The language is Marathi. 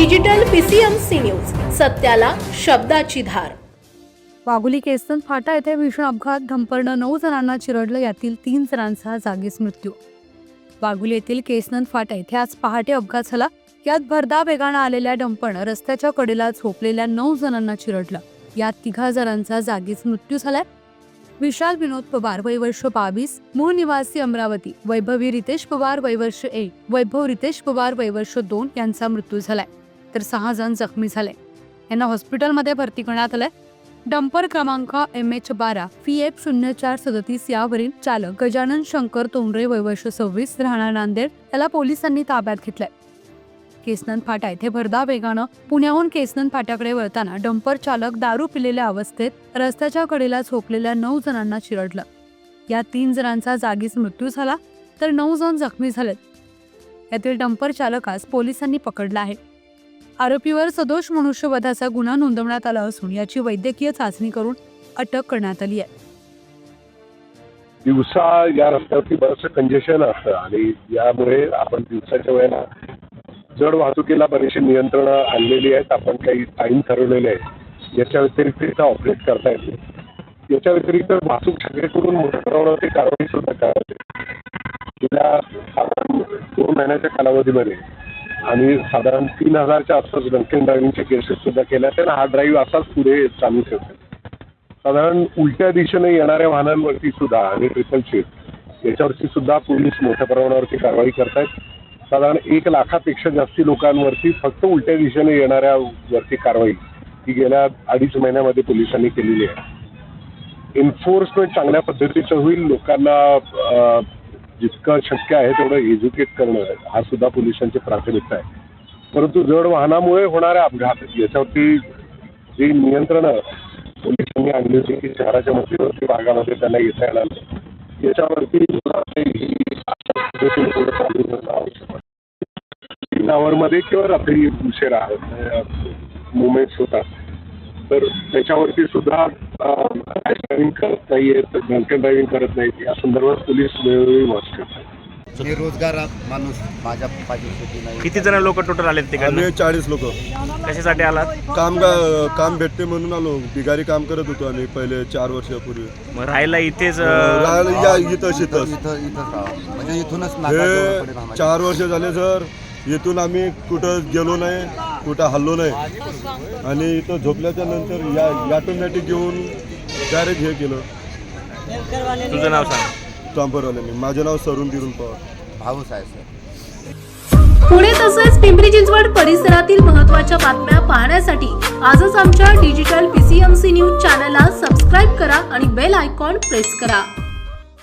डिजिटल पीसीएमसी न्यूज सत्याला शब्दाची धार. वाघोली केसन फाटा येथे भीषण अपघात धंपरनं नऊ जणांना चिरडलं यातील तीन जणांचा जागीच मृत्यू. वाघोली येथील केसनंद फाटा येथे आज पहाटे अपघात झाला. यात भरदा वेगानं आलेल्या डंपरनं रस्त्याच्या कडेला झोपलेल्या नऊ जणांना चिरडलं. यात तिघा जणांचा जागीच मृत्यू झालाय. विशाल विनोद पवार वय वर्ष बावीस मूळ निवासी अमरावती. वैभवी रितेश पवार वय वर्ष एक वैभव रितेश पवार वय वर्ष दोन यांचा मृत्यू झालाय. तर सहा जण जखमी झाले. यांना हॉस्पिटलमध्ये भरती करण्यात आलंय. डंपर क्रमांक एम एच बारा फी एफ शून्य चार सदतीस यावरील चालक गजानन शंकर तोंडरे वयवर्ष सव्वीस राहणार नांदेड याला पोलिसांनी ताब्यात घेतलाय. केसनंद फाटा येथे भरदा वेगानं पुण्याहून केसनंद फाट्याकडे वळताना डंपर चालक दारू पिलेल्या अवस्थेत रस्त्याच्या कडेला झोपलेल्या नऊ जणांना चिरडलं. या तीन जणांचा जागीच मृत्यू झाला तर नऊ जण जखमी झालेत. यातील डंपर चालकास पोलिसांनी पकडला आहे. आरोपीवर सदोष मनुष्यवधाचा गुन्हा नोंदवण्यात आला असून याची वैद्यकीय चाचणी करून अटक करण्यात आली आहे. दिवसा या रस्त्यावरती बरंच कंजेशन असतं आणि यामुळे आपण दिवसाच्या वेळेला जड वाहतुकीला बरेचशी नियंत्रणं आणलेली आहेत. आपण काही टाईम ठरवलेले आहेत. याच्या व्यतिरिक्त इथं ऑपरेट करता येते. याच्या व्यतिरिक्त वाहतूक शाखेकडून मोठ्या प्रमाणावरती कारवाई सुद्धा करायची गेल्या साधारण दोन महिन्याच्या कालावधीमध्ये आणि साधारण तीन हजारच्या आसपास ड्रंकेन ड्रायव्हिंगच्या केसेस सुद्धा केल्या. तर हा ड्राईव्ह असाच पुढे चालू ठेवतो. साधारण उलट्या दिशेने येणाऱ्या वाहनांवरती सुद्धा आणि ट्रिपल शीट याच्यावरती सुद्धा पोलीस मोठ्या प्रमाणावरती कारवाई करतायत. साधारण एक लाखापेक्षा जास्ती लोकांवरती फक्त उलट्या दिशेने येणाऱ्या वरती कारवाई ही गेल्या अडीच महिन्यामध्ये पोलिसांनी केलेली आहे. एन्फोर्समेंट चांगल्या पद्धतीचं होईल. लोकांना जितकं शक्य आहे तेवढं एज्युकेट करणं हा सुद्धा पोलिसांची प्राथमिकता आहे. परंतु जड वाहनामुळे होणारे अपघात याच्यावरती जी नियंत्रणं पोलिसांनी आणली होती की शहराच्या मध्यवर्ती भागामध्ये त्यांना येता येणार नाही. याच्यावरती आवश्यक तीन आवरमध्ये किंवा रात्री उशिरा मुवमेंट्स होतात. तर त्याच्यावरती सुद्धा ड्रायव्हिंग करत नाहीये ड्रंकन ड्रायव्हिंग करत नाहीत. या संदर्भात पोलीस वेळोवेळी वॉच करतात. मी रोजगार माणूस माझ्या पाहिजे नाही. किती जण लोक टोटल आलेत तिकडनं? आम्ही चाळीस लोक. कशासाठी आलात? काम काम भेटते म्हणून आलो. बिगारी काम करत होतो आम्ही पहिले चार वर्षापूर्वी. मग राहायला इथेच अं, राहायला या इथं इथं इथंच. म्हणजे इथूनच नाका हे चार वर्ष झाले सर. इथून आम्ही कुठं गेलो नाही. कुठं हल्लो नाही आणि इथं झोपल्याच्या नंतर या ऑटोमॅटिक घेऊन डायरेक्ट हे केलं. तुझं नाव सांग. ट्राम्परवाल्यांनी माझं नाव सरून दिरून पवार. आहे सर. पुणे तसेच पिंपरी चिंचवड परिसरातील महत्त्वाच्या बातम्या पाहण्यासाठी आजच आमच्या डिजिटल पीसीएमसी न्यूज चॅनलला सबस्क्राईब करा आणि बेल आयकॉन प्रेस करा.